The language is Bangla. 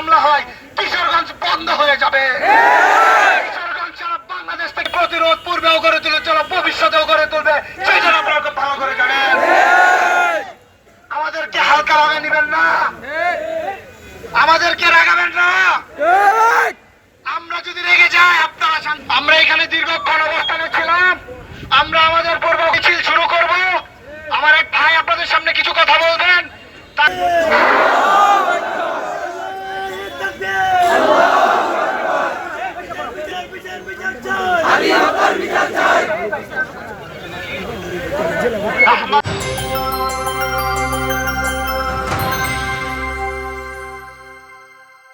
হামলা হয়, কিশোরগঞ্জ বন্ধ হয়ে যাবে। কিশোরগঞ্জ বাংলাদেশ থেকে প্রতিরোধ পূর্বেও গড়ে তুলে ভবিষ্যতেও গড়ে তুলবে। সেই জন্য আপনারা খুব ভালো করে জানেন। আমাদেরকে হালকা রাগা নেবেন না। আমাদেরকে রাগাবেন না। আমরা যদি রেগে যাই, আপনারা আমরা এখানে দীর্ঘক্ষণ অবস্থানে ছিলাম। আমরা জেলা